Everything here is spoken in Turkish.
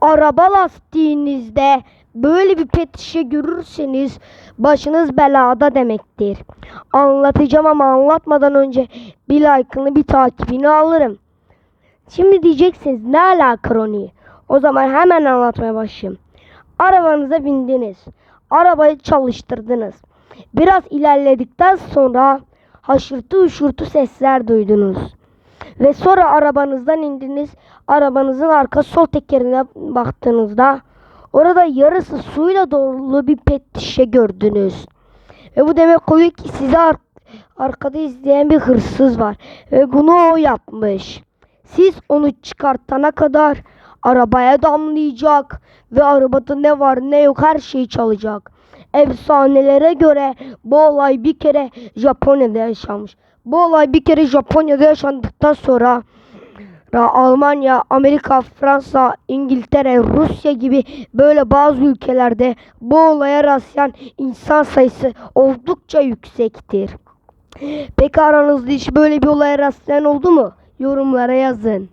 araba lastiğinizde böyle bir pet şişe görürseniz başınız belada demektir. Anlatacağım ama anlatmadan önce bir like'ını bir takibini alırım. Şimdi diyeceksiniz ne alaka Roni? O zaman hemen anlatmaya başlayayım. Arabanıza bindiniz. Arabayı çalıştırdınız. Biraz ilerledikten sonra haşırtı uşurtu sesler duydunuz. Ve sonra arabanızdan indiniz. Arabanızın arka sol tekerine baktığınızda orada yarısı suyla dolu bir pet şişe gördünüz. Ve bu demek oluyor ki sizi ar- arkada izleyen bir hırsız var. Ve bunu o yapmış. Siz onu çıkartana kadar arabaya damlayacak ve arabada ne var ne yok her şeyi çalacak. Efsanelere göre bu olay bir kere Japonya'da yaşanmış. Bu olay bir kere Japonya'da yaşandıktan sonra Ra- Almanya, Amerika, Fransa, İngiltere, Rusya gibi böyle bazı ülkelerde bu olaya rastlayan insan sayısı oldukça yüksektir. Peki aranızda hiç böyle bir olaya rastlayan oldu mu? Yorumlara yazın.